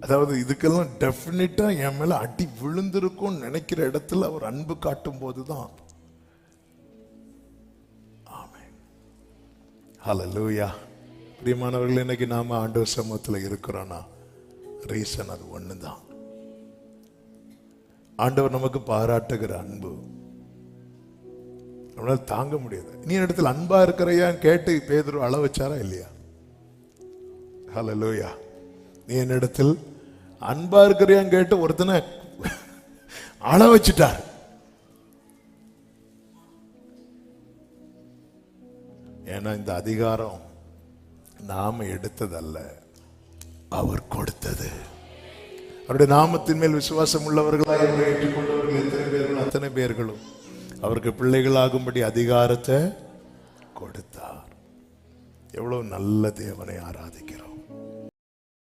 அதாவது இதுக்கெல்லாம் டெஃபினட்டாக என் மேலே அடி விழுந்திருக்கும் நினைக்கிற இடத்துல அவர் அன்பு காட்டும் போதுதான் ஆமென். ஹalleluya பிரியமானவர்கள் இன்னைக்கு நாம ஆண்டவர் சமூகத்தில் இருக்கிறோம்னா ரீசன் அது ஒன்று தான் ஆண்டவர் நமக்கு பாராட்டுகிற அன்பு. நம்மளால் தாங்க முடியாது. நீ இடத்துல அன்பா இருக்கிறையான்னு கேட்டு பேதுரு அள வச்சாரா இல்லையா? ஹalleluya நீ என்னிடத்தில் அன்பா இருக்கிறியான்னு கேட்டு ஒருத்தனை அள வச்சுட்டார். ஏன்னா இந்த அதிகாரம் நாம எடுத்ததல்ல அவர் கொடுத்தது. அவருடைய நாமத்தின் மேல் விசுவாசம் உள்ளவர்களாக ஏற்றுக்கொண்டவர்கள் எத்தனை பேர்களும் அத்தனை பேர்களும் அவருக்கு பிள்ளைகளாகும்படி அதிகாரத்தை கொடுத்தார். எவ்வளவு நல்ல தேவனை ஆராதிக்கிறோம்.